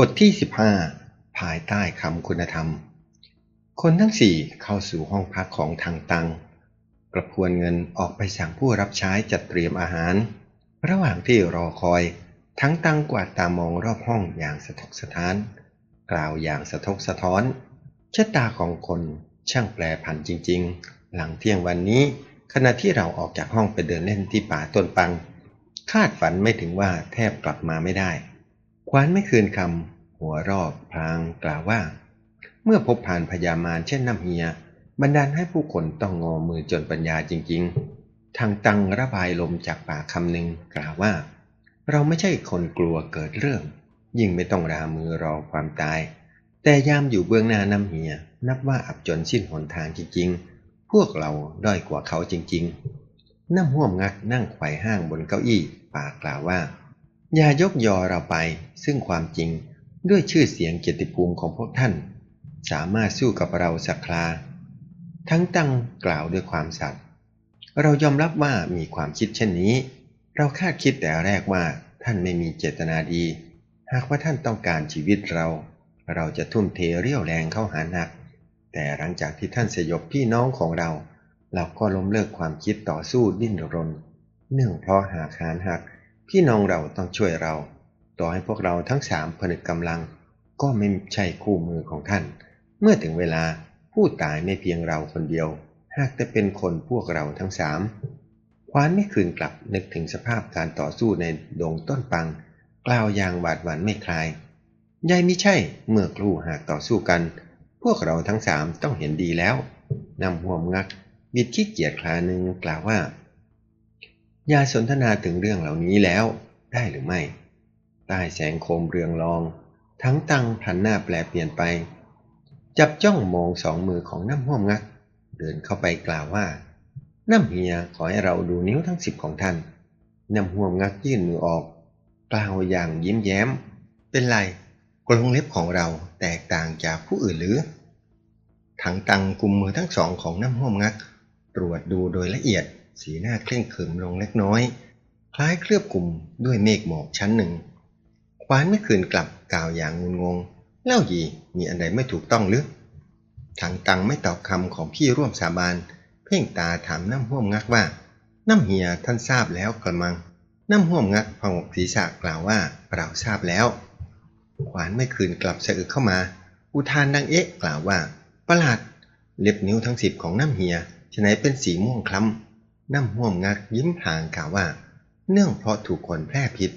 บทที่ 15 ภายใต้คำคุณธรรม คนทั้งสี่เข้าสู่ห้องพักของทางตัง กระพวนเงินออกไปสั่งผู้รับใช้จัดเตรียมอาหาร ระหว่างที่รอคอย ทั้งตังกวาดตามองรอบห้องอย่างสะทกสะท้าน กล่าวอย่างสะทกสะท้อนชะตาของคนช่างแปรผันจริงๆ หลังเที่ยงวันนี้ ขณะที่เราออกจากห้องไปเดินเล่นที่ป่าต้นปัง คาดฝันไม่ถึงว่าแทบกลับมาไม่ได้ ควานไม่คืนคำหัวรอบพลางกล่าวว่า เมื่อพบผ่านพญามารเช่นน้ำเฮียบันดาลให้ผู้คนต้องงอมือจนปัญญาจริง ๆ ทางตังระบายลมจากปากคำหนึ่งกล่าวว่า เราไม่ใช่คนกลัวเกิดเรื่อง ยิ่งไม่ต้องรามือรอความตาย แต่ยามอยู่เบื้องหน้าน้ำเฮีย นับว่าอับจนสิ้นหนทางจริง ๆ พวกเราด้อยกว่าเขาจริง ๆ น้ำห่วมงักนั่งไขว่ห้างบนเก้าอี้ ปากกล่าวว่า อย่ายกยอเราไปซึ่งความจริงด้วยชื่อเสียงเกียรติภูมิของพวกท่าน สามารถสู้กับเราสักครา ทั้งตั้งกล่าวด้วยความสัตย์เรายอมรับว่ามีความคิดเช่นนี้ เราคาดคิดแต่แรกว่าท่านไม่มีเจตนาดี หากว่าท่านต้องการชีวิตเรา เราจะทุ่มเทเรี่ยวแรงเข้าหาหนัก แต่หลังจากที่ท่านสยบพี่น้องของเรา เราก็ล้มเลิกความคิดต่อสู้ดิ้นรน เนื่องเพราะหากหานหัก พี่น้องเราต้องช่วยเรา ต่อให้พวกเราทั้งสามผนึกกำลัง ก็ไม่ใช่คู่มือของท่าน เมื่อถึงเวลาผู้ตายไม่เพียงเราคนเดียว หากแต่เป็นคนพวกเราทั้งสามควานไม่คืนกลับนึกถึงสภาพการต่อสู้ในดงต้นปัง กล่าวอย่างหวาดหวั่นไม่คลายยายมิใช่ เมื่อครู่หากต่อสู้กัน พวกเราทั้งสามต้องเห็นดีแล้วนำห่วมงักบิดขี้เกียจคลาหนึ่งกล่าวว่า ยาสนทนาถึงเรื่องเหล่านี้แล้ว ได้หรือไม่ ใต้แสงโคมเรืองรอง ทั้งตังพันหน้าแปลเปลี่ยนไป จับจ้องมองสองมือของน้ำห่วมงัก เดินเข้าไปกล่าวว่า น้ำเฮียขอให้เราดูนิ้วทั้งสิบของท่าน น้ำห่วมงักยื่นมือออก กล่าวอย่างยิ้มแย้ม เป็นไรกรงเล็บของเราแตกต่างจากผู้อื่นหรือ ถังตังกุมมือทั้งสองของน้ำห่วมงัก ตรวจดูโดยละเอียด สีหน้าเคร่งขรึมลงเล็กน้อย คล้ายเคลือบกลุ่มด้วยเมฆหมอกชั้นหนึ่ง ควานไม่คืนกลับกล่าวอย่างงุนงง เล่ายีมีอันใดไม่ถูกต้องหรือถังตังไม่ตอบคำของพี่ร่วมสาบาน เพ่งตาถามน้ำห่วมงักว่า น้ำเฮียท่านทราบแล้วกระมัง น้ำห่วมงักพงกศีรษะกล่าวว่าเราทราบแล้ว ขวานไม่คืนกลับสะอึกเข้ามา อุทานดังเอ๊ะกล่าวว่า ประหลาด เล็บนิ้วทั้งสิบของน้ำเฮียฉะไหนเป็นสีม่วงคล้ำ น้ำห่วมงักยิ้มพลางกล่าวว่า เนื่องเพราะถูกคนแพร่พิษ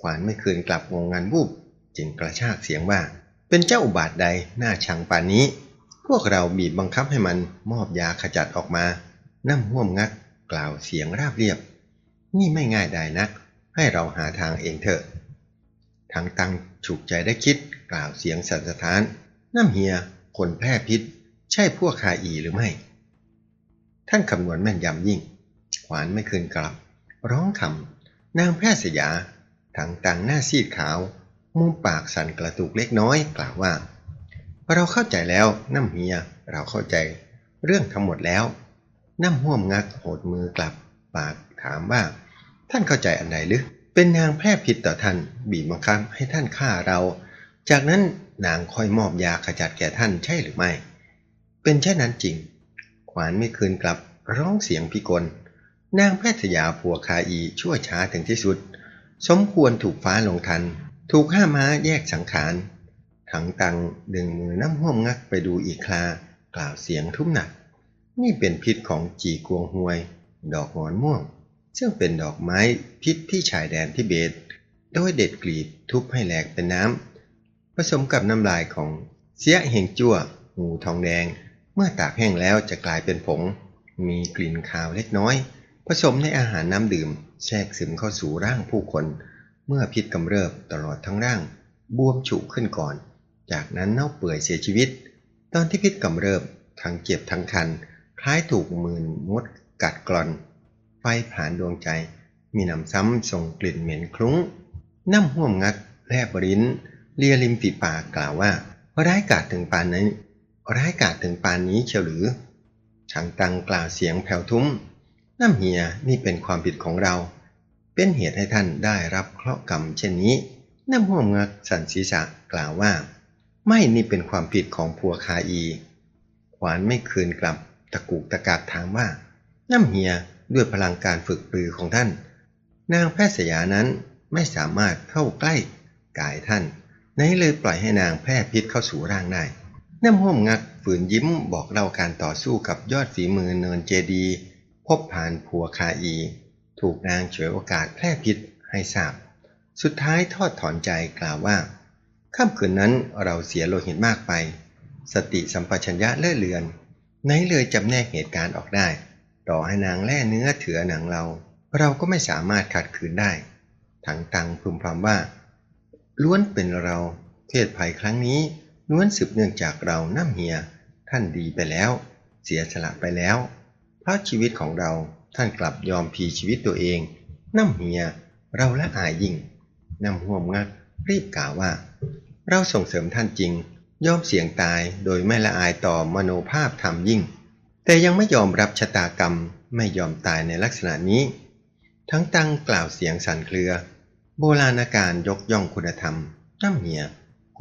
ขวานไม่คืนกลับงงงานวูบจึงกระชากเสียงว่า เป็นเจ้าอุบาทใดหน้าชังป่านนี้ พวกเราบีบบังคับให้มันมอบยาขจัดออกมา น้ำห่วมงักกล่าวเสียงราบเรียบ นี่ไม่ง่ายได้นัก ให้เราหาทางเองเถอะทางตังฉุกใจได้คิดกล่าวเสียงสันสะท้าน น้ำเฮียคนแพร่พิษ ใช่พวกคาอีหรือไม่ ท่านคำนวณแม่นยำยิ่ง ขวานไม่คืนกลับ ร้องคำนางแพทย์สยาทางตังหน้าซีดขาว มุมปากสั่นกระตุกเล็กน้อยกล่าวว่า เราเข้าใจแล้วน้ำเฮียเราเข้าใจ เรื่องทั้งหมดแล้ว น้ำห่วมงักโหดมือกลับ ปากถามว่า ท่านเข้าใจอันไหนหรือเป็นนางแพร่ผิดต่อท่าน บีบบังคับให้ท่านฆ่าเรา จากนั้นนางค่อยมอบยาขจัดแก่ท่านใช่หรือไม่ เป็นเช่นนั้นจริง ขวานไม่คืนกลับร้องเสียงพิกล นางแพทย์ยาผัวคาอีชั่วช้าถึงที่สุด สมควรถูกฟ้าลงทัน ถูกห้าม้าแยกสังขารถังตังดึงมือน้ำห่วมงักไปดูอีกคลากล่าวเสียงทุ้มหนัก นี่เป็นพิษของจีกวงหวย ดอกหงอนม่วง ซึ่งเป็นดอกไม้พิษที่ชายแดนทิเบต โดยเด็ดกลีบทุบให้แหลกเป็นน้ำผสมกับน้ำลายของเสียเฮงจั่วงูทองแดง มื่อตากแห้งแล้วจะกลายเป็นผง มีกลิ่นคาวเล็กน้อย ผสมในอาหารน้ำดื่ม แทรกซึมเข้าสู่ร่างผู้คน เมื่อพิษกำเริบตลอดทั้งร่าง บวมฉุขึ้นก่อน จากนั้นเน่าเปื่อยเสียชีวิต ตอนที่พิษกำเริบทั้งเจ็บทั้งคัน คล้ายถูกมืนมดกัดกร่อน ไฟผ่านดวงใจ มีน้ำซ้ำส่งกลิ่นเหม็นคลุ้ง น้ำห่วมงักแลบริ้นเลียริมฝีปากกล่าวว่าร้ายกาจถึงปานนี้ ร้ายกาจถึงปานนี้เชียวหรือช่างตังกล่าวเสียงแผ่วทุ้ม น้ำเฮียนี่เป็นความผิดของเรา เป็นเหตุให้ท่านได้รับเคราะห์กรรมเช่นนี้ น้ำห่วงงักสันศีษะกล่าวว่า ไม่นี่เป็นความผิดของพัวคาอี ขวานไม่คืนกลับตะกุกตะกากถามว่า น้ำเฮียด้วยพลังการฝึกปรือของท่าน นางแพทย์สยานั้นไม่สามารถเข้าใกล้กายท่านไหนเลยปล่อยให้นางแพร่พิษเข้าสู่ร่างได้ น้ำห่มงักฝืนยิ้มบอกเล่าการต่อสู้กับยอดฝีมือเนินเจดีพบผ่านผัวคาอี ถูกนางเฉวยโอกาสแพร่พิษให้ทราบ สุดท้ายทอดถอนใจกล่าวว่าค่ำคืนนั้นเราเสียโลหิตมากไป สติสัมปชัญญะเลื่อเลือนไหนเลยจำแนกเหตุการณ์ออกได้ ต่อให้นางแล่เนื้อเถือหนังเรา เราก็ไม่สามารถขัดขืนได้ถังตังพึมพำว่า ล้วนเป็นเราเพศภัยครั้งนี้ ล้วนสืบเนื่องจากเราน้ำเฮีย ท่านดีไปแล้ว เสียสละไปแล้ว เพราะชีวิตของเราท่านกลับยอมพีชีวิตตัวเอง น้ำเฮีย เราละอายยิ่งน้ำห่วมงัก รีบกล่าวว่า เราส่งเสริมท่านจริง ยอมเสี่ยงตายโดยไม่ละอายต่อมโนภาพธรรมยิ่ง แต่ยังไม่ยอมรับชะตากรรมไม่ยอมตายในลักษณะนี้ ทั้งตั้งกล่าวเสียงสั่นเครือ โบราณการยกย่องคุณธรรมน้ำเหีย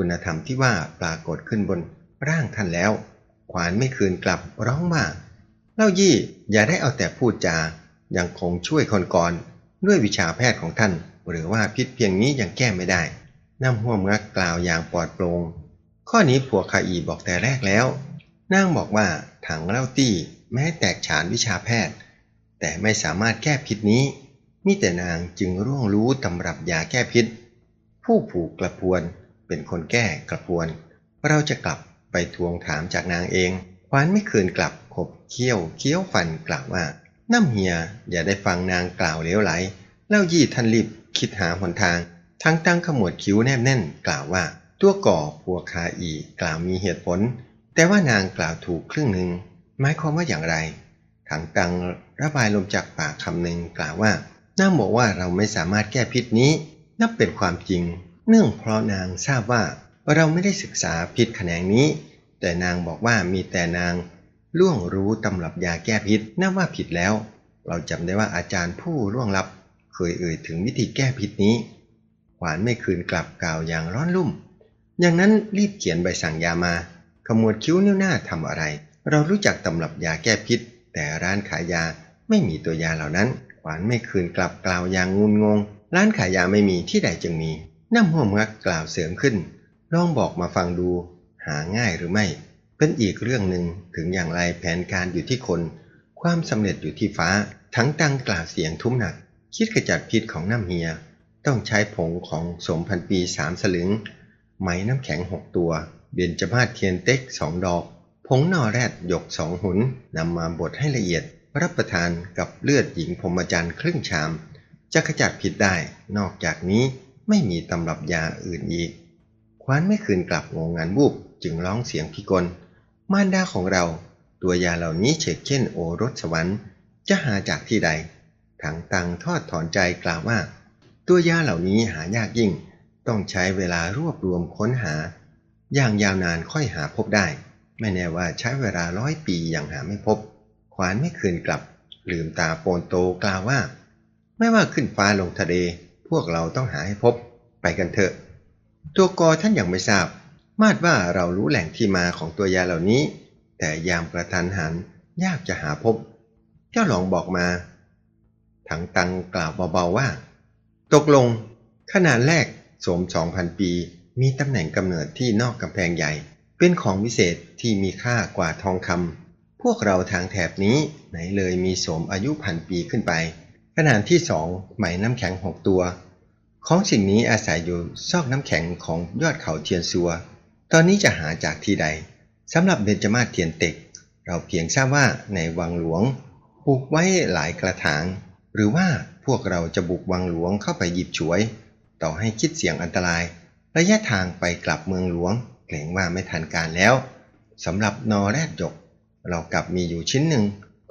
คุณธรรมที่ว่าปรากฏขึ้นบนร่างท่านแล้ว ขวานไม่คืนกลับร้องว่าเล่ายี่อย่าได้เอาแต่พูดจายังคงช่วยคนก่อนด้วยวิชาแพทย์ของท่าน หรือว่าพิษเพียงนี้ยังแก้ไม่ได้น้ำห่วมงักกล่าวอย่างปลอดโปร่งข้อนี้ผัวคาอีบอกแต่แรกแล้วนางบอกว่าถังเล่าตี้แม้แตกฉานวิชาแพทย์ แต่ไม่สามารถแก้พิษนี้มีแต่นางจึงร่วงรู้ตำรับยาแก้พิษ ผู้ผูกกระพวน เป็นคนแก้กระพวน เราจะกลับไปทวงถามจากนางเองควานไม่คืนกลับขบเคี้ยวเคี้ยวฟันกล่าวว่าน้ำเฮียอย่าได้ฟังนางกล่าวเลวไหลเล่ายี่ท่านรีบคิดหาหนทาง ทั้งตั้งขมวดคิ้วแนบแน่น กล่าวว่า ตัวก่อพัวคาอีกล่าวมีเหตุผล แต่ว่านางกล่าวถูกครึ่งหนึ่งหมายความว่าอย่างไรถังตังระบายลมจากปากคำหนึ่งกล่าวว่าน่าบอกว่าเราไม่สามารถแก้พิษนี้ นับเป็นความจริง เนื่องเพราะนางทราบว่าเราไม่ได้ศึกษาพิษแขนงนี้ แต่นางบอกว่ามีแต่นางล่วงรู้ตำรับยาแก้พิษนับว่าผิดแล้ว เราจำได้ว่าอาจารย์ผู้ล่วงลับ เคยเอ่ยถึงวิธีแก้พิษนี้ ขวานไม่คืนกลับกล่าวอย่างร้อนรุ่ม อย่างนั้นรีบเขียนใบสั่งยามาขมวดคิ้วนิ้วหน้าทำอะไร เรารู้จักตำรับยาแก้พิษ แต่ร้านขายยาไม่มีตัวยาเหล่านั้น ขวานไม่คืนกลับกล่าวอย่างงุนงง ร้านขายยาไม่มีที่ใดจึงมี น้ำห่วมงักกล่าวเสริมขึ้นลองบอกมาฟังดู หาง่ายหรือไม่ เป็นอีกเรื่องหนึ่งถึงอย่างไรแผนการอยู่ที่คน ความสำเร็จอยู่ที่ฟ้า ทั้งตังกล่าวเสียงทุ้มหนัก คิดขจัดพิษของน้ำเฮีย ต้องใช้ผงของสมพันปีสามสลึง ไหมน้ำแข็งหกตัว เบญจมาศเทียนเต็กสองดอกผงนอแรดหยกสองหุนนำมาบดให้ละเอียด รับประทานกับเลือดหญิงพรหมจรรย์ครึ่งชาม จะขจัดพิษได้ นอกจากนี้ ไม่มีตำรับยาอื่นอีก ควานไม่คืนกลับงงงานบูบจึงร้องเสียงพิกล มารดาของเรา ตัวยาเหล่านี้เฉกเช่นโอรสสวรรค์ จะหาจากที่ใด ถังตังทอดถอนใจกล่าวว่า ตัวยาเหล่านี้หายากยิ่ง ต้องใช้เวลารวบรวมค้นหา อย่างยาวนานค่อยหาพบได้ ไม่แน่ว่าใช้เวลาร้อยปียังหาไม่พบ ขวานไม่คืนกลับ ลืมตาโปนโตกล่าวว่า ไม่ว่าขึ้นฟ้าลงทะเล พวกเราต้องหาให้พบไปกันเถอะ ตัวกอท่านยังไม่ทราบ มาดว่าเรารู้แหล่งที่มาของตัวยาเหล่านี้ แต่ยามประทันหันยากจะหาพบ เจ้าหลองบอกมา ถังตังกล่าวเบาๆว่า ตกลง ขนาดแรกโสมสองพันปี มีตำแหน่งกำเนิดที่นอกกำแพงใหญ่ เป็นของวิเศษที่มีค่ากว่าทองคำพวกเราทางแถบนี้ไหนเลยมีโสมอายุพันปีขึ้นไป ขนาดที่สองไหมน้ำแข็งหกตัว ของสิ่งนี้อาศัยอยู่ซอกน้ำแข็งของยอดเขาเทียนซัว ตอนนี้จะหาจากที่ใดสำหรับเบญจมาศเทียนเต็ก เราเพียงทราบว่าในวังหลวงปลูกไว้หลายกระถาง หรือว่าพวกเราจะบุกวังหลวงเข้าไปหยิบฉวย ต่อให้คิดเสี่ยงอันตราย ระยะทางไปกลับเมืองหลวงเกรงว่าไม่ทันการแล้วสำหรับนอแรดหยก เรากลับมีอยู่ชิ้นหนึ่ง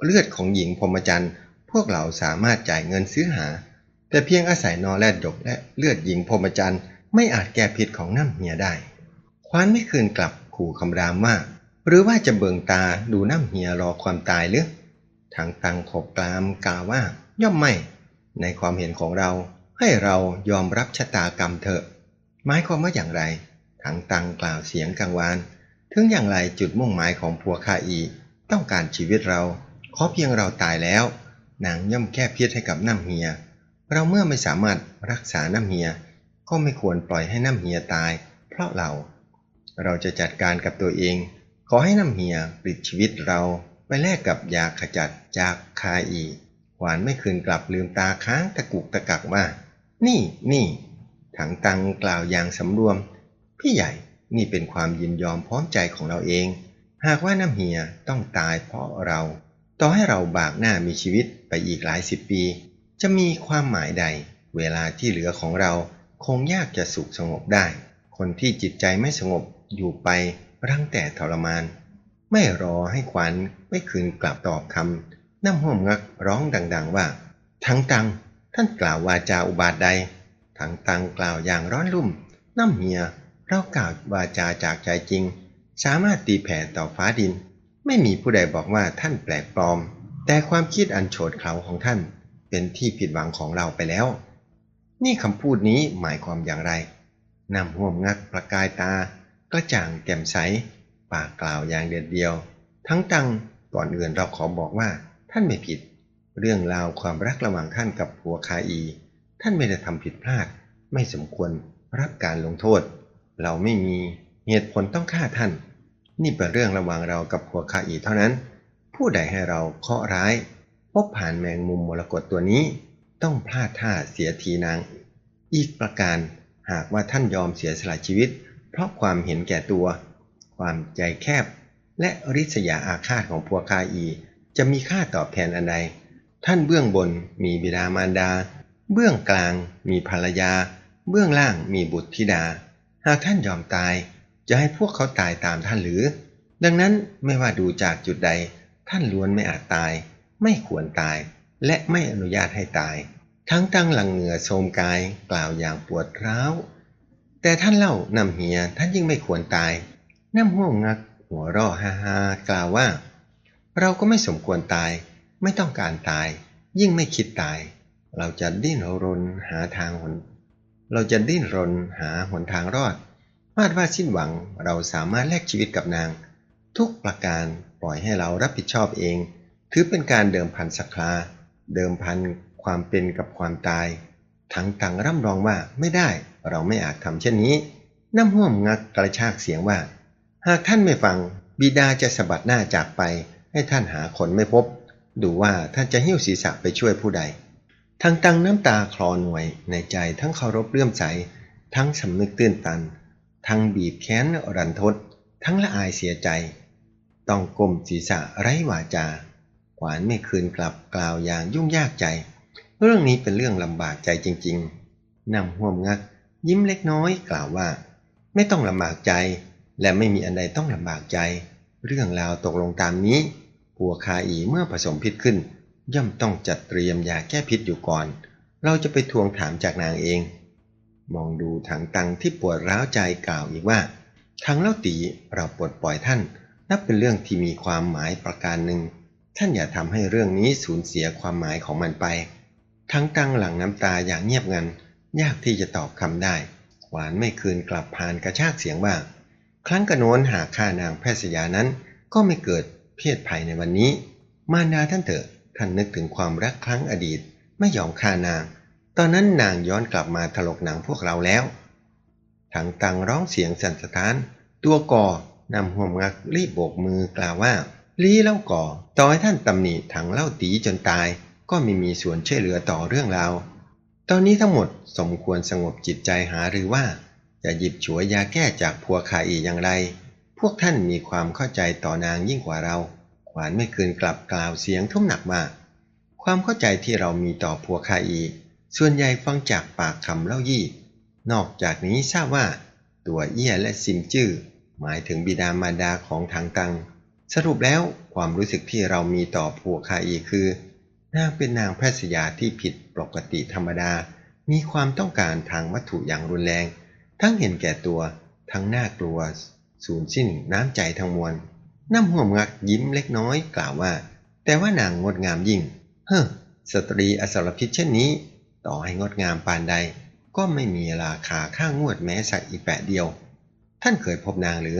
เลือดของหญิงพรหมจรรย์ พวกเราสามารถจ่ายเงินซื้อหา แต่เพียงอาศัยนอแรดหยกและเลือดหญิงพรมจรรย์ไม่อาจแก้พิษของน้ำเหียได้ ควานไม่คืนกลับขู่คำรามว่าหรือว่าจะเบิงตาดูน้ำเหียรอความตายหรือทางตังขบกลามกล่าวว่าย่อมไม่ ในความเห็นของเราให้เรายอมรับชะตากรรมเถอะ หมายความว่าอย่างไรถังตังกล่าวเสียงกังวาน ถึงอย่างไรจุดมุ่งหมายของพัวคาอี ต้องการชีวิตเรา ขอเพียงเราตายแล้ว นางย่อมแก้พิษให้กับน้ำเฮีย เราเมื่อไม่สามารถรักษาน้ำเฮีย ก็ไม่ควรปล่อยให้น้ำเฮียตาย เพราะเรา เราจะจัดการกับตัวเอง ขอให้น้ำเฮียปลิดชีวิตเราไปแลกกับยาขจัดจากคาอีหวานไม่คืนกลับลืมตาค้างตะกุกตะกักว่า นี่นี่ ถังตังกล่าวอย่างสำรวม พี่ใหญ่นี่เป็นความยินยอมพร้อมใจของเราเอง หากว่าน้ำเฮียต้องตายเพราะเรา ต่อให้เราบากหน้ามีชีวิตไปอีกหลายสิบปี จะมีความหมายใด เวลาที่เหลือของเราคงยากจะสุขสงบได้ คนที่จิตใจไม่สงบอยู่ไปรังแต่ทรมาน ไม่รอให้ขวัญไม่คืนกลับตอบคำน้ำห่มงักร้องดังๆว่า ทั้งตังท่านกล่าววาจาอุบาทใด ทั้งตังกล่าวอย่างร้อนรุ่ม น้ำเฮียเรากล่าววาจาจากใจจริง สามารถตีแผ่ต่อฟ้าดิน ไม่มีผู้ใดบอกว่าท่านแปลกปลอม แต่ความคิดอันโฉดเขลาของท่าน เป็นที่ผิดหวังของเราไปแล้ว นี่คำพูดนี้หมายความอย่างไรนำห่วมงักประกายตากระจ่างแจ่มใส ปากกล่าวอย่างเด็ดเดียว ทั้งตังก่อนอื่นเราขอบอกว่า ท่านไม่ผิด เรื่องราวความรักระหว่างท่านกับผัวคาอี ท่านไม่ได้ทำผิดพลาด ไม่สมควรรับการลงโทษ เราไม่มีเหตุผลต้องฆ่าท่าน นี่เป็นเรื่องระหว่างเรากับผัวคาอีเท่านั้น ผู้ใดให้เราเคาะร้าย พบผ่านแมงมุมมรกตตัวนี้ ต้องพลาดท่าเสียทีนาง อีกประการหากว่าท่านยอมเสียสละชีวิต เพราะความเห็นแก่ตัว ความใจแคบ และริษยาอาฆาตของพัวคาอี จะมีค่าตอบแทนอันใด ท่านเบื้องบนมีบิดามารดา เบื้องกลางมีภรรยา เบื้องล่างมีบุตรธิดา หากท่านยอมตาย จะให้พวกเขาตายตามท่านหรือ ดังนั้นไม่ว่าดูจากจุดใด ท่านล้วนไม่อาจตาย ไม่ควรตาย และไม่อนุญาตให้ตาย ทั้งตั้งหลังเหงื่อโทมกายกล่าวอย่างปวดร้าว แต่ท่านเล่านำเฮียท่านยิ่งไม่ควรตายน้ำห่วงงัก หัวร่อฮ่าฮากล่าวว่า เราก็ไม่สมควรตาย ไม่ต้องการตาย ยิ่งไม่คิดตาย เราจะดิ้นรนหาทางหน เราจะดิ้นรนหาหนทางรอด มาดว่าสิ้นหวังเราสามารถแลกชีวิตกับนาง ทุกประการปล่อยให้เรารับผิดชอบเอง ถือเป็นการเดิมพันสักคราเดิมพันความเป็นกับความตาย ทั้งตังร่ำรองว่าไม่ได้เราไม่อาจทำเช่นนี้ น้ำห่วมงักกระชากเสียงว่า หากท่านไม่ฟังบิดาจะสะบัดหน้าจากไป ให้ท่านหาคนไม่พบ ดูว่าท่านจะหิ้วศีรษะไปช่วยผู้ใด ทั้งตังน้ำตาคลอหน่วยในใจทั้งเคารพเลื่อมใส ทั้งสำนึกตื้นตัน ทั้งบีบแค้นรันทด ทั้งละอายเสียใจ ต้องก้มศีรษะไร้วาจา ขวานไม่คืนกลับกล่าวอย่างยุ่งยากใจ เรื่องนี้เป็นเรื่องลำบากใจจริงๆนำห่วมงัก ยิ้มเล็กน้อยกล่าวว่า ไม่ต้องลำบากใจ และไม่มีอันใดต้องลำบากใจ เรื่องราวตกลงตามนี้ผัวคาอีเมื่อผสมพิษขึ้น ย่อมต้องจัดเตรียมยาแก้พิษอยู่ก่อน เราจะไปทวงถามจากนางเอง มองดูถังตังที่ปวดร้าวใจกล่าวอีกว่าทางเล่าตีเราปลดปล่อยท่าน นับเป็นเรื่องที่มีความหมายประการหนึ่ง ท่านอย่าทำให้เรื่องนี้สูญเสียความหมายของมันไป ทั้งตังหลังน้ำตาอย่างเงียบงัน ยากที่จะตอบคำได้ หวานไม่คืนกลับผ่านกระชากเสียงว่า ครั้งกระโน้นหากฆ่านางแพทย์สยานั้น ก็ไม่เกิดเพศภัยในวันนี้ มารดาท่านเถอะท่านนึกถึงความรักครั้งอดีต ไม่ยอมฆ่านาง ตอนนั้นนางย้อนกลับมาถลกหนังพวกเราแล้วถังตังร้องเสียงสั่นสะท้าน ตัวก่อนำห่วมงักรีบโบกมือกล่าวว่า ลีเล่าก่อ ต่อให้ท่านตำหนิถังเล่าตีจนตาย ก็ไม่มีส่วนช่วยเหลือต่อเรื่องราว ตอนนี้ทั้งหมดสมควรสงบจิตใจหาหรือว่า จะหยิบฉวยยาแก้จากพัวคาอีอย่างไร พวกท่านมีความเข้าใจต่อนางยิ่งกว่าเรา ขวานไม่คืนกลับกล่าวเสียงทุ่มหนักมาก ความเข้าใจที่เรามีต่อพัวคาอี ส่วนใหญ่ฟังจากปากคำเล่ายี่ นอกจากนี้ทราบว่า ตัวเอี้ยและซิมจื้อหมายถึงบิดามารดาของทางตัง สรุปแล้วความรู้สึกที่เรามีต่อพัวคาอีคือนางเป็นนางแพทย์สยาที่ผิดปกติธรรมดา มีความต้องการทางวัตถุอย่างรุนแรง ทั้งเห็นแก่ตัว ทั้งน่ากลัว สูญสิ้นน้ำใจทั้งมวล น้ำห่วมงักยิ้มเล็กน้อยกล่าวว่า แต่ว่านางงดงามยิ่ง เฮ้อ สตรีอสรพิษเช่นนี้ ต่อให้งดงามปานใด ก็ไม่มีราคาค่างวดแม้สักอีแปะเดียว ท่านเคยพบนางหรือ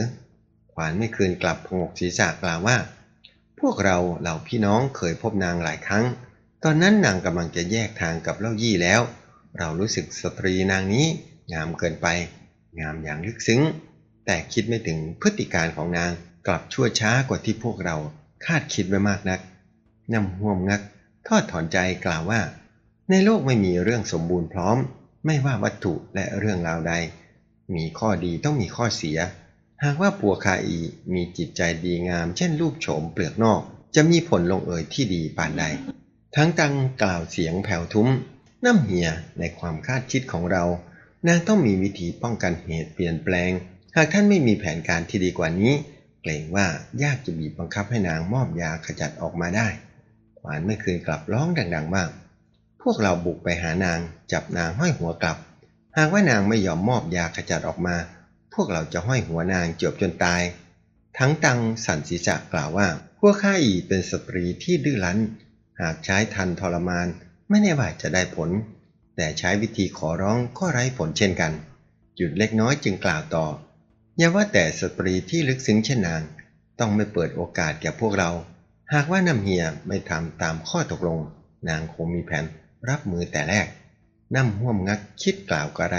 ขวานไม่คืนกลับพงกศีรษะกล่าวว่า พวกเราเหล่าพี่น้องเคยพบนางหลายครั้ง ตอนนั้นนางกำลังจะแยกทางกับเล่ายี่แล้ว เรารู้สึกสตรีนางนี้งามเกินไป งามอย่างลึกซึ้ง แต่คิดไม่ถึงพฤติการของนางกลับชั่วช้ากว่าที่พวกเราคาดคิดไว้มากนักนำห่วมงักทอดถอนใจกล่าวว่า ในโลกไม่มีเรื่องสมบูรณ์พร้อม ไม่ว่าวัตถุและเรื่องราวใด มีข้อดีต้องมีข้อเสีย หากว่าปัวคาอีมีจิตใจดีงาม เช่นรูปโฉมเปลือกนอก จะมีผลลงเอยที่ดีปานใด ทั้งตังกล่าวเสียงแผ่วทุ้ม น้ำเหียในความคาดคิดของเรานางต้องมีวิธีป้องกันเหตุเปลี่ยนแปลง หากท่านไม่มีแผนการที่ดีกว่านี้ เกรงว่ายากจะบีบบังคับให้นางมอบยาขจัดออกมาได้ ขวานไม่คืนกลับร้องดังๆว่า พวกเราบุกไปหานาง จับนางห้อยหัวกลับ หากว่านางไม่ยอมมอบยาขจัดออกมา พวกเราจะห้อยหัวนางจบจนตาย ทั้งตังสันศีษะกล่าวว่า พวกข้าอีเป็นสตรีที่ดื้อรั้น หากใช้ทันทรมานไม่แน่ว่าจะได้ผล แต่ใช้วิธีขอร้องก็ไร้ผลเช่นกันหยุดเล็กน้อยจึงกล่าวต่ออย่าว่าแต่สตรีที่ลึกซึ้งเช่นนาง ต้องไม่เปิดโอกาสแก่พวกเรา หากว่านำเฮียไม่ทำตามข้อตกลง นางคงมีแผน รับมือแต่แรกน้ำห่วมงักคิดกล่าวกระไร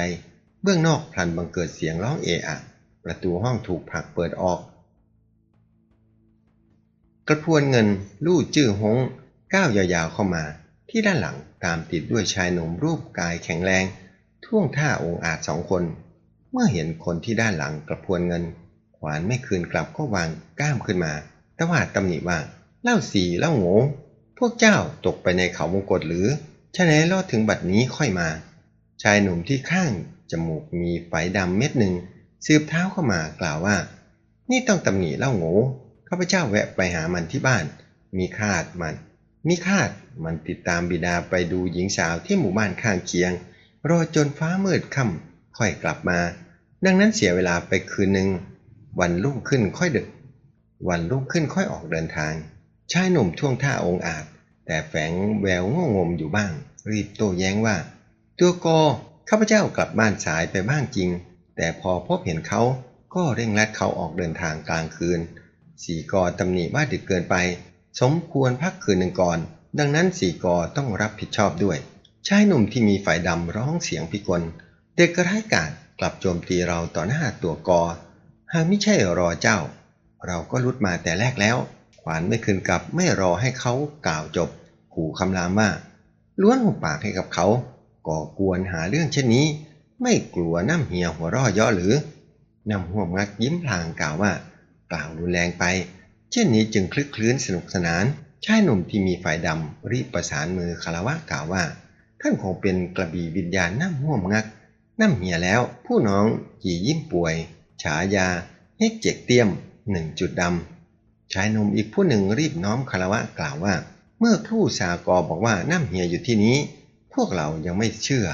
เบื้องนอกพลันบังเกิดเสียงร้องเอะอะ ประตูห้องถูกผลักเปิดออก กระพวนเงินลู่จื้อหงก้าวยาวๆเข้ามา ที่ด้านหลังตามติดด้วยชายหนุ่มรูปกายแข็งแรง ท่วงท่าองอาจสองคน เมื่อเห็นคนที่ด้านหลังกระพวนเงิน ขวานไม่คืนกลับก็วางก้ามขึ้นมาตว่าตำหนิว่าเล่าสีเล่าโง่พวกเจ้าตกไปในเขาวงกฏหรือ ฉะนั้นรอดถึงบัดนี้ค่อยมา ชายหนุ่มที่ข้างจมูกมีไฝดำเม็ดหนึ่งสืบเท้าเข้ามากล่าวว่า นี่ต้องตำหนิเล่าโง่ข้าพเจ้าแวะไปหามันที่บ้าน มีคาดมัน มีคาดมันติดตามบิดาไปดูหญิงสาวที่หมู่บ้านข้างเคียง รอจนฟ้ามืดค่ำค่อยกลับมา ดังนั้นเสียเวลาไปคืนหนึ่งวันรุ่งขึ้นค่อยดึก วันรุ่งขึ้นค่อยออกเดินทาง ชายหนุ่มท่วงท่าองอาจ แต่แฝงแววงงมอยู่บ้าง รีบโต้แย้งว่า ตัวกอข้าพเจ้ากลับบ้านสายไปบ้างจริง แต่พอพบเห็นเขาก็เร่งรัดเขาออกเดินทางกลางคืน สี่กอตำหนิว่าดึกเกินไป สมควรพักคืนหนึ่งก่อน ดังนั้นสี่กอต้องรับผิดชอบด้วย ชายหนุ่มที่มีฝ่ายดำร้องเสียงพิกล เด็กกระไรกาดกลับโจมตีเราต่อหน้าตัวกอ หากไม่ใช่รอเจ้า เราก็ลุดมาแต่แรกแล้ว ขวานไม่คืนกลับไม่รอให้เขากล่าวจบ ขู่คำรามว่า ล้วนหุบปากให้กับเขาก่อกวนหาเรื่องเช่นนี้ ไม่กลัวน้ำเหี่ยหัวร่อย่อหรือ น้ำห่วงงักยิ้มพลางกล่าวว่า กล่าวรุนแรงไป เช่นนี้จึงคลึกคลื้นสนุกสนานชายหนุ่มที่มีฝ่ายดำรีบประสานมือคารวะกล่าวว่า ท่านคงเป็นกระบี่วิญญาณน้ำห่วงงัก น้ำเหี่ยแล้ว ผู้น้องกี่ยิ้มป่วย ฉายาเฮกเจกเตี้ยมหนึ่งจุดดำชายหนุ่มอีกผู้หนึ่งรีบน้อมคารวะกล่าวว่า เมื่อครู่สากอบอกว่าน้ำเหียอยู่ที่นี้ พวกเรายังไม่เชื่อ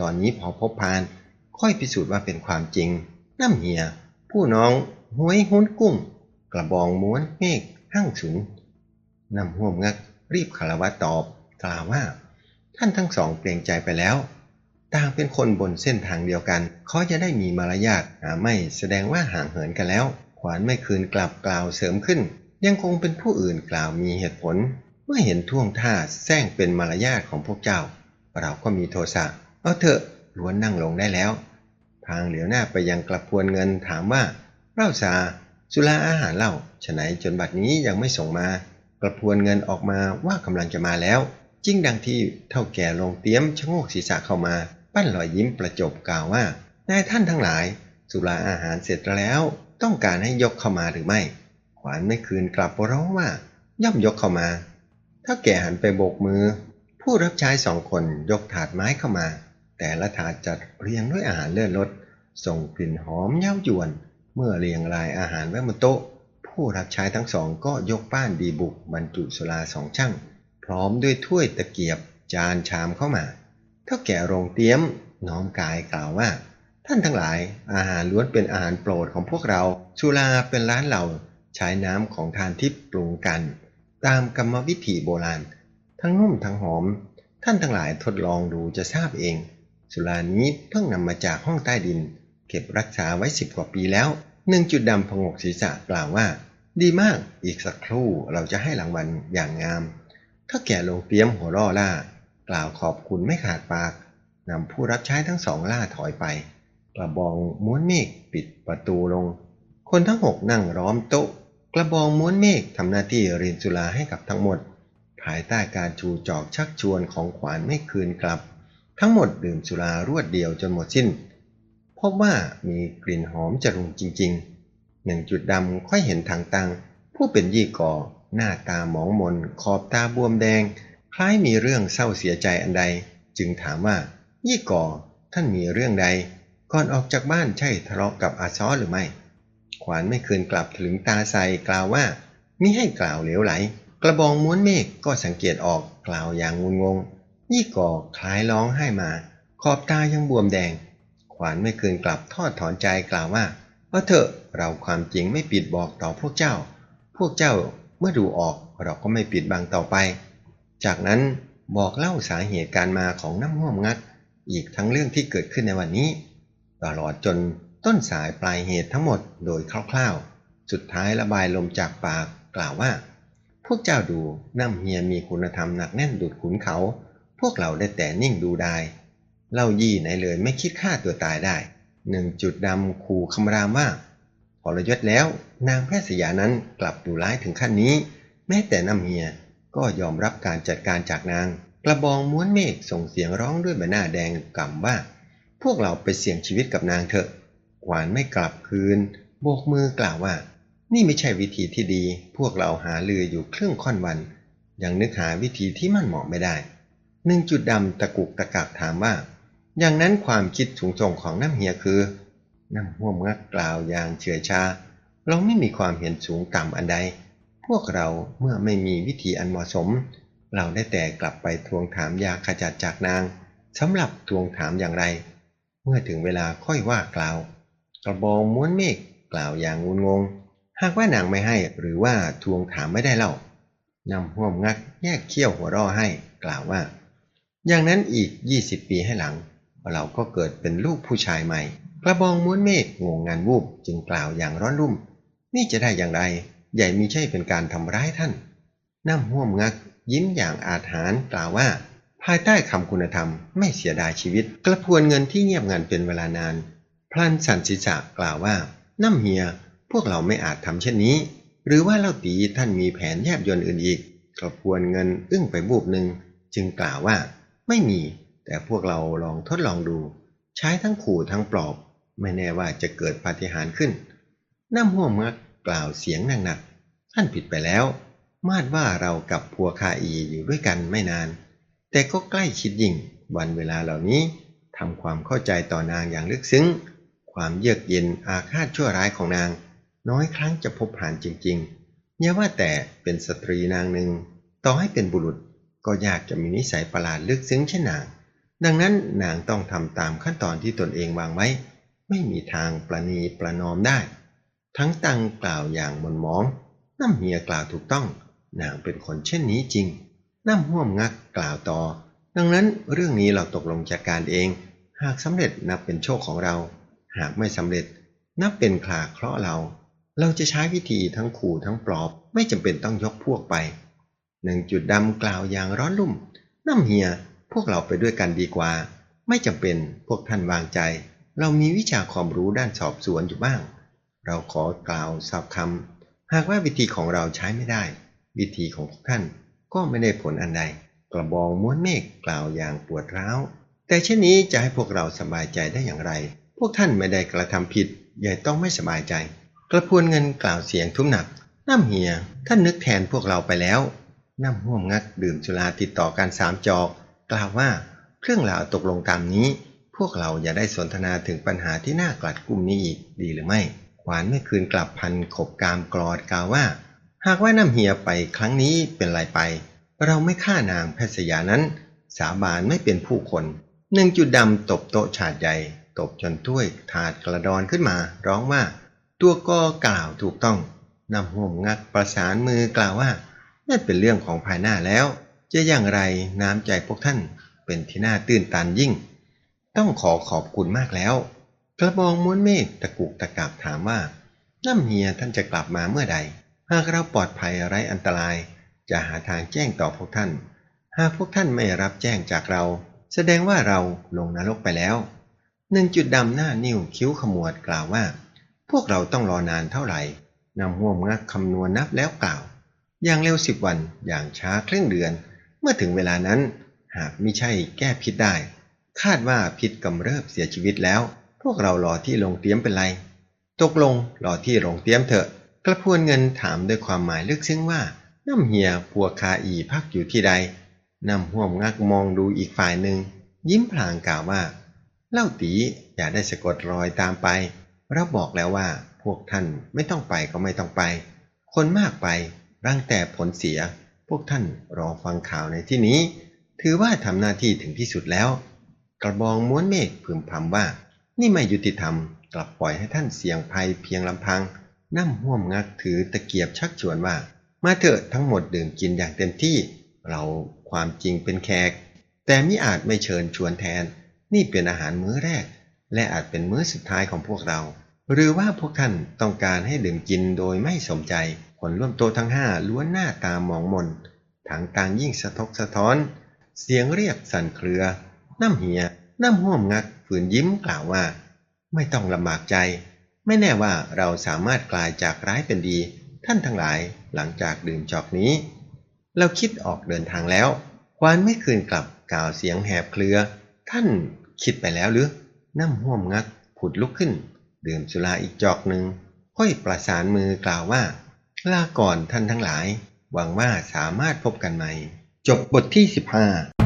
ตอนนี้พอพบพาน ค่อยพิสูจน์ว่าเป็นความจริง น้ำเหีย ผู้น้องห้วยหุ้นกุ้ง กระบองม้วนเมฆห้างสูงน้ำห่วมงักรีบคารวะตอบกล่าวว่า ท่านทั้งสองเปลี่ยนใจไปแล้วต่างเป็นคนบนเส้นทางเดียวกันเขาจะได้มีมารยาทหาไม่แสดงว่าห่างเหินกันแล้ว ขวานไม่คืนกลับกล่าวเสริมขึ้น ยังคงเป็นผู้อื่นกล่าวมีเหตุผล เมื่อเห็นท่วงท่าแซงเป็นมารยาทของพวกเจ้า เราก็มีโทสะเอาเถอะล้วนนั่งลงได้แล้ว พางเหลียวหน้าไปยังกระพวนเงินถามว่าเล่าซาสุราอาหารเล่าฉะไหนจนบัดนี้ยังไม่ส่งมา กระพวนเงินออกมาว่ากำลังจะมาแล้ว จิ้งดังที่เท่าแก่ลงเตี้ยมชะโงกศีรษะเข้ามา ปั้นรอยยิ้มประจบกล่าวว่านายท่านทั้งหลาย สุราอาหารเสร็จแล้ว ต้องการให้ยกเข้ามาหรือไม่ ขวานไม่คืนกลับร้องว่า ย่อมยกเข้ามา ถ้าแก่หันไปโบกมือ ผู้รับใช้สองคนยกถาดไม้เข้ามา แต่ละถาดจัดเรียงด้วยอาหารเลื่อนรสส่งกลิ่นหอมเย้ายวน เมื่อเรียงรายอาหารไว้บนโต๊ะ ผู้รับใช้ทั้งสองก็ยกป้านดีบุกบรรจุสุราสองช่างพร้อมด้วยถ้วยตะเกียบจานชามเข้ามาเท่าแก่โรงเตี้ยมน้อมกายกล่าวว่า ท่านทั้งหลายอาหารล้วนเป็นอาหารโปรดของพวกเราสุราเป็นร้านเราใช้น้ำของทานทิพย์ปรุงกัน ตามกรรมวิธีโบราณ ทั้งนุ่มทั้งหอม ท่านทั้งหลายทดลองดูจะทราบเอง สุรานี้เพิ่งนำมาจากห้องใต้ดิน เก็บรักษาไว้สิบกว่าปีแล้วหนึ่งจุดดำพงกศีรษะกล่าวว่า ดีมากอีกสักครู่เราจะให้รางวัลอย่างงามถ้าแก่ลงเตรียมหัวร่อล่า กล่าวขอบคุณไม่ขาดปากนำผู้รับใช้ทั้งสองล่าถอยไป กระบองม้วนเมฆปิดประตูลง คนทั้งหกนั่งล้อมโต๊ะ กระบองม้วนเมฆทำหน้าที่เรียนสุราให้กับทั้งหมด ภายใต้การชูจอกชักชวนของขวานไม่คืนกลับ ทั้งหมดดื่มสุรารวดเดียวจนหมดสิ้น พบว่ามีกลิ่นหอมจรุงจริงๆหนึ่งจุดดำค่อยเห็นทางตัง ผู้เป็นยี่ก่อ หน้าตาหมองมน ขอบตาบวมแดง คล้ายมีเรื่องเศร้าเสียใจอันใด จึงถามว่า ยี่ก่อท่านมีเรื่องใด ก่อนออกจากบ้านใช่ทะเลาะกับอาซ้อหรือไม่ วานไม่คืนกลับถึงตาใสกล่าวว่ามิให้กล่าวเหลวไหล กระบองม้วนเมฆก็สังเกตออกกล่าวอย่างงุนงง ยี่ก่อคล้ายร้องไห้มา ขอบตายังบวมแดง ขวานไม่คืนกลับทอดถอนใจกล่าวว่าเอาเถอะเราความจริงไม่ปิดบอกต่อพวกเจ้า พวกเจ้าเมื่อดูออกเราก็ไม่ปิดบังต่อไป จากนั้นบอกเล่าสาเหตุการมาของน้ำห้วมงัก อีกทั้งเรื่องที่เกิดขึ้นในวันนี้ ตลอดจน ต้นสายปลายเหตุทั้งหมดโดยคร่าวๆ สุดท้ายระบายลมจากปากกล่าวว่า พวกเจ้าดูน้ำเฮียมีคุณธรรมหนักแน่นดุดขุนเขา พวกเราได้แต่นิ่งดูได้เล่ายี่ไหนเลยไม่คิดฆ่าตัวตายได้หนึ่งจุดดำขู่คำรามว่าพอรยศแล้ว นางแพทย์สยานั้นกลับดูร้ายถึงขั้นนี้ แม้แต่น้ำเฮียก็ยอมรับการจัดการจากนาง กระบองม้วนเมฆส่งเสียงร้องด้วยใบหน้าแดงก่ำว่า พวกเราไปเสี่ยงชีวิตกับนางเถอะ ขวานไม่กลับคืน โบกมือกล่าวว่า นี่ไม่ใช่วิธีที่ดี พวกเราหาลืออยู่ครึ่งค่อนวัน ยังนึกหาวิธีที่มั่นเหมาะไม่ได้หนึ่งจุดดำตะกุกตะกักถามว่า อย่างนั้นความคิดสูงส่งของน้ำเฮียคือ น้ำห่วมงักกล่าวอย่างเฉื่อยชา เราไม่มีความเห็นสูงต่ำอันใด พวกเราเมื่อไม่มีวิธีอันเหมาะสม เราได้แต่กลับไปทวงถามยาขจัดจากนางสำหรับทวงถามอย่างไร เมื่อถึงเวลาค่อยว่ากล่าว ระบองม้วนเมฆกล่าวอย่างงุนงง หากว่านางไม่ให้หรือว่าทวงถามไม่ได้เล่านำห่วมงักแยกเขี้ยวหัวร่อให้กล่าวว่า อย่างนั้นอีก 20 ปีให้หลัง เราก็เกิดเป็นลูกผู้ชายใหม่ กระบองม้วนเมฆงงงานวูบจึงกล่าวอย่างร้อนรุ่ม นี่จะได้อย่างไร ใหญ่มีใช่เป็นการทำร้ายท่านน้ำห่วมงัก ยิ้มอย่างอาถรรพ์กล่าวว่า ภายใต้คำคุณธรรมไม่เสียดายชีวิต กระพวนเงินที่เงียบงันเป็นเวลานาน พลันสันศีษะกล่าวว่าน้ำเฮีย พวกเราไม่อาจทำเช่นนี้ หรือว่าเล่าตีท่านมีแผนแยบยนต์อื่นอีกกระพวนเงินอึ้งไปบูบหนึ่งจึงกล่าวว่า ไม่มี แต่พวกเราลองทดลองดู ใช้ทั้งขู่ทั้งปลอบ ไม่แน่ว่าจะเกิดปาฏิหาริย์ขึ้น น้ำห่วงมักกล่าวเสียงหนักๆท่านผิดไปแล้ว มาดว่าเรากับพัวคาอีอยู่ด้วยกันไม่นาน แต่ก็ใกล้ชิดยิ่งวันเวลาเหล่านี้ทำความเข้าใจต่อนางอย่างลึกซึ้ง ความเยือกเย็นอาฆาตชั่วร้ายของนาง น้อยครั้งจะพบผ่านจริงๆอย่าว่าแต่เป็นสตรีนางหนึ่ง ต่อให้เป็นบุรุษก็ยากจะมีนิสัยประหลาดลึกซึ้งเช่นนาง ดังนั้นนางต้องทำตามขั้นตอนที่ตนเองวางไว้ ไม่มีทางประนีประนอมได้ ทั้งตังกล่าวอย่างมนมอง น้ำเฮียกล่าวถูกต้อง นางเป็นคนเช่นนี้จริง น้ำห่วมงักกล่าวต่อ ดังนั้นเรื่องนี้เราตกลงจัดการเอง หากสำเร็จนับเป็นโชคของเรา หากไม่สำเร็จนับเป็นคลาเคราะห์เรา เราจะใช้วิธีทั้งขู่ทั้งปลอบ ไม่จำเป็นต้องยกพวกไปหนึ่งจุดดำกล่าวอย่างร้อนรุ่มน้ำเฮียพวกเราไปด้วยกันดีกว่า ไม่จำเป็นพวกท่านวางใจ เรามีวิชาความรู้ด้านสอบสวนอยู่บ้าง เราขอกล่าวสับคำหากว่าวิธีของเราใช้ไม่ได้ วิธีของพวกท่านก็ไม่ได้ผลอันใด กระบองม้วนเมฆกล่าวอย่างปวดร้าว แต่เช่นนี้จะให้พวกเราสบายใจได้อย่างไร พวกท่านไม่ได้กระทำผิดอย่าต้องไม่สบายใจ กระพวนเงินกล่าวเสียงทุ้มหนัก น้ำเฮีย ท่านนึกแทนพวกเราไปแล้ว น้ำห่วมงักดื่มสุราติดต่อกันสามจอก กล่าวว่าเครื่องราวตกลงตามนี้ พวกเราอย่าได้สนทนาถึงปัญหาที่น่ากลัดกลุ้มนี้อีกดีหรือไม่ขวานไม่คืนกลับพันขบกามกรอดกล่าวว่า หากว่าน้ำเฮียไปครั้งนี้เป็นไรไป เราไม่ฆ่านางแพทยานั้น สาบานไม่เป็นผู้คนหนึ่งจุดดำตบโต๊ะฉาดใหญ่ ตบจนถ้วยถาดกระดอนขึ้นมา ร้องว่า ตัวก็กล่าวถูกต้องนำห่วมงักประสานมือกล่าวว่านั่นเป็นเรื่องของภายหน้าแล้ว จะอย่างไรน้ำใจพวกท่านเป็นที่น่าตื่นตันยิ่ง ต้องขอขอบคุณมากแล้ว กระบองม้วนเมฆตะกุกตะกักถามว่าน้ำเฮียท่านจะกลับมาเมื่อใด หากเราปลอดภัยไร้อันตราย จะหาทางแจ้งต่อพวกท่าน หากพวกท่านไม่รับแจ้งจากเรา แสดงว่าเราลงนรกไปแล้ว หนึ่งจุดดำหน้านิ้วคิ้วขมวดกล่าวว่า พวกเราต้องรอนานเท่าไหร่นำห่วมงักคำนวณนับแล้วกล่าว อย่างเร็วสิบวันอย่างช้าครึ่งเดือน เมื่อถึงเวลานั้น หากมิใช่แก้พิษได้ คาดว่าพิษกำเริบเสียชีวิตแล้ว พวกเรารอที่โรงเตรียมเป็นไร ตกลงรอที่โรงเตรียมเถอะ กระพวนเงินถามด้วยความหมายลึกซึ้งว่าน้ำเฮียพัวคาอีพักอยู่ที่ใดนำห่วมงักมองดูอีกฝ่ายหนึ่งยิ้มพลางกล่าวว่า เล่าตีอย่าได้สะกดรอยตามไปเราบอกแล้วว่าพวกท่านไม่ต้องไปก็ไม่ต้องไป คนมากไปร่างแต่ผลเสีย พวกท่านรอฟังข่าวในที่นี้ ถือว่าทำหน้าที่ถึงที่สุดแล้ว กระบองม้วนเมฆพึมพำว่า นี่ไม่ยุติธรรมกลับปล่อยให้ท่านเสี่ยงภัยเพียงลำพังน้ำห่วมงักถือตะเกียบชักชวนว่า มาเถอะทั้งหมดดื่มกินอย่างเต็มที่ เราความจริงเป็นแขก แต่มิอาจไม่เชิญชวนแทน นี่เป็นอาหารมื้อแรก และอาจเป็นมื้อสุดท้ายของพวกเรา หรือว่าพวกท่านต้องการให้ดื่มกินโดยไม่สมใจ คนร่วมโตทั้งห้าล้วนหน้าตามองมนทางต่างยิ่งสะทกสะท้อน เสียงเรียกสั่นเครือ น้ำเหีย น้ำห่วมงักฝืนยิ้มกล่าวว่า ไม่ต้องลำบากใจ ไม่แน่ว่าเราสามารถกลายจากร้ายเป็นดี ท่านทั้งหลายหลังจากดื่มจอกนี้ เราคิดออกเดินทางแล้ว ควานไม่คืนกลับกล่าวเสียงแหบเครือ ท่านคิดไปแล้วหรือน้ำห่วมงักผุดลุกขึ้น ดื่มสุราอีกจอกหนึ่งค่อยประสานมือกล่าวว่า ลาก่อนท่านทั้งหลาย หวังว่าสามารถพบกันใหม่ จบบทที่ 15